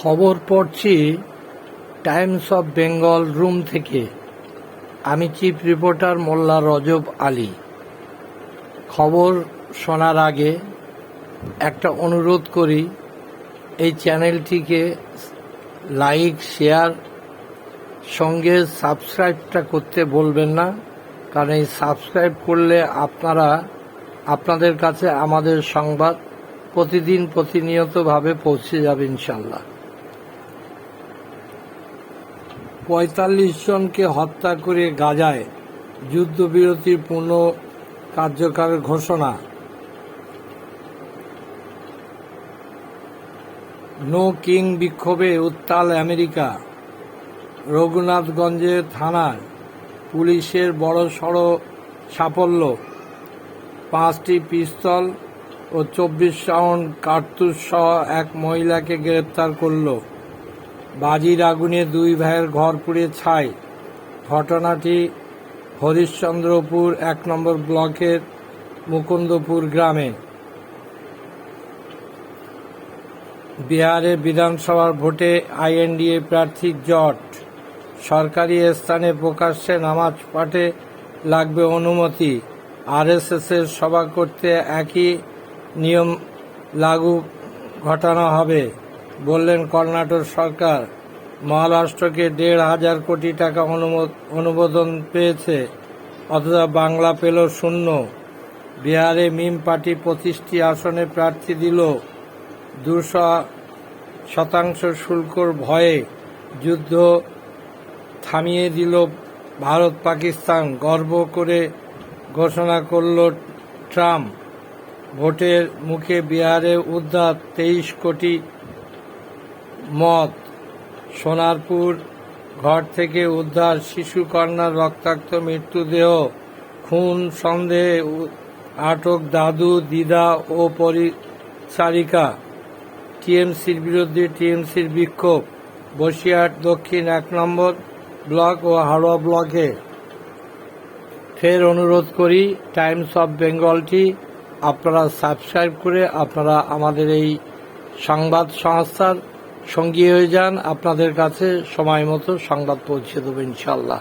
খবর পড়ছি Times of Bengal room থেকে। আমি চিফ রিপোর্টার মোল্লা রজব আলী। খবর শোনার আগে একটা অনুরোধ করি, এই চ্যানেলটিকে লাইক, শেয়ার, সঙ্গে সাবস্ক্রাইবটা করতে বলবেন না, কারণ এই সাবস্ক্রাইব করলে আপনারা, আপনাদের কাছে আমাদের সংবাদ প্রতিদিন প্রতিনিয়তভাবে পৌঁছে যাবে ইনশাল্লাহ। পঁয়তাল্লিশ জনকে হত্যা করে গাজায় যুদ্ধবিরতির পূর্ণ কার্যকরের ঘোষণা। নো কিং বিক্ষোভে উত্তাল আমেরিকা। রঘুনাথগঞ্জে থানার পুলিশের বড় সড় সাফল্য। পাঁচটি পিস্তল ও চব্বিশ রাউন্ড কার্তুজ সহ এক মহিলাকে গ্রেপ্তার করল। বাজির আগুনে দুই ভাইয়ের ঘর পুড়ে ছাই। ঘটনাটি হরিশ্চন্দ্রপুর এক নম্বর ব্লকের মুকুন্দপুর গ্রামে। বিহারে বিধানসভার ভোটে আইএনডিএ প্রার্থীর জট। সরকারি স্থানে প্রকাশ্যে নামাজ পাঠে লাগবে অনুমতি। আরএসএসের সভা করতে একই নিয়ম লাগু ঘটানো হবে। বললেন, কর্ণাটক সরকার মহারাষ্ট্রকে দেড় হাজার কোটি টাকা অনুমো- অনুমোদন পেয়েছে, অথচ বাংলা পেল শূন্য। বিহারে মিম পার্টি পঁচিশটি আসনে প্রার্থী দিল। দুশো শতাংশ শুল্কর ভয়ে যুদ্ধ থামিয়ে দিল ভারত পাকিস্তান। গর্ব করে ঘোষণা করল ট্রাম্প। ভোটের মুখে বিহারে উদ্ধার তেইশ কোটি মত সোনারপুর ঘর থেকে উদ্ধার শিশু কন্যার রক্তাক্ত মৃত্যুদেহ খুন, সন্দেহে আটক দাদু, দিদা ও পরিচারিকা। টিএমসির বিরুদ্ধে টিএমসির বিক্ষোভ। বসিরহাট দক্ষিণ এক নম্বর ব্লক ও হাওড়া ব্লকে। ফের অনুরোধ করি, টাইমস অফ বেঙ্গলটি আপনারা সাবস্ক্রাইব করে আপনারা আমাদের এই সংবাদ সংস্থার সঙ্গী হয়ে যান আপনাদের কাছে সময় মতো সংবাদ পৌঁছে দেবো ইনশাল্লাহ